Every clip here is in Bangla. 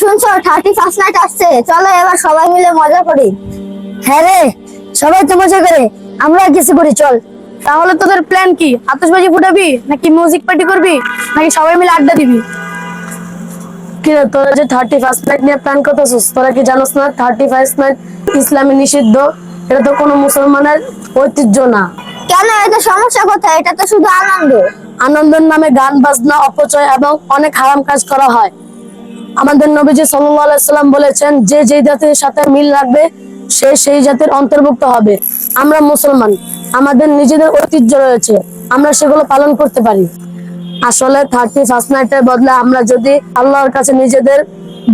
শুনছো থার্টি ফার্স্ট নাইট আসছে। চলো এবার সবাই মিলে মজা করি। হ্যাঁ রে সবাই তো মজা করে আমরা কিছু করি চল। তাহলে তোদের প্ল্যান কি? আতশবাজি ফুটাবি নাকি মিউজিক পার্টি করবি নাকি সবাই মিলে আড্ডা দিবি? কিরে তোরা যে থার্টি ফার্স্ট নাইট নিয়ে প্ল্যান করতেছিস তোরা কি জানোস না থার্টি ফার্স্ট নাইট ইসলামে নিষিদ্ধ? এটা তো কোনো মুসলমানের ঐতিহ্য না। কেন? এটা সমস্যা কোথায়? এটা তো শুধু আনন্দ। আনন্দের নামে গান বাজনা অপচয় এবং অনেক হারাম কাজ করা হয়। আমাদের নবীজি সাল্লাম বলেছেন, যে যে জাতির সাথে মিল রাখবে, সে সেই জাতির অন্তর্ভুক্ত হবে। আমরা মুসলমান, আমাদের নিজেদের ঐতিহ্য রয়েছে, আমরা সেগুলো পালন করতে পারি। আসলে থার্টি ফার্স্ট নাইটের বদলে আমরা যদি আল্লাহর কাছে নিজেদের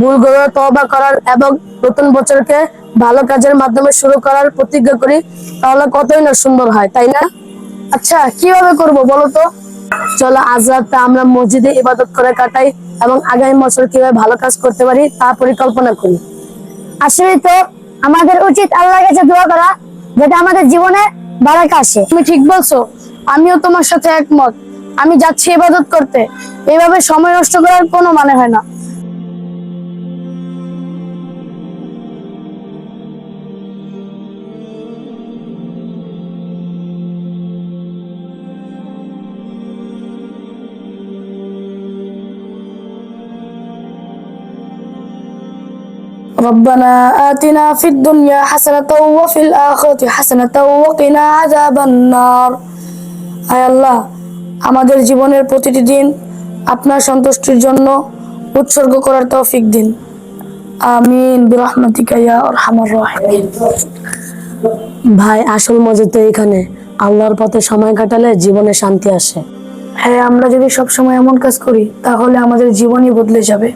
ভুলগুলো তবা করার এবং নতুন বছরকে ভালো কাজের মাধ্যমে শুরু করার প্রতিজ্ঞা করি, তাহলে কতই না সুন্দর হয়, তাই না? আচ্ছা কীভাবে করব বলো তো? চলো আজ রাতটা আমরা মসজিদে ইবাদত করে কাটাই এবং আগামী বছর কীভাবে ভালো কাজ করতে পারি তা পরিকল্পনা করি। আসলে তো আমাদের উচিত আল্লাহর কাছে দোয়া করা যেটা আমাদের জীবনে বারাকা আসে। তুমি ঠিক বলছো, আমিও তোমার সাথে একমত। আমি যাচ্ছি ইবাদত করতে। এভাবে সময় নষ্ট করার কোনো মানে হয় না। ربنا آتنا في الدنيا حسنة وفي الآخرة حسنة وقنا عذاب النار আয় আল্লাহ আমাদের জীবনের প্রতিটি দিন আপনার সন্তুষ্টির জন্য উৎসর্গ করার তৌফিক দিন আমিন বিরহমাতিকা ইয়া আরহামার রাহিমিন ভাই আসল মজা তো এখানে আল্লাহর পথে সময় কাটালে জীবনে শান্তি আসে হ্যাঁ আমরা যদি সব সময় এমন কাজ করি তাহলে আমাদের জীবনই বদলে যাবে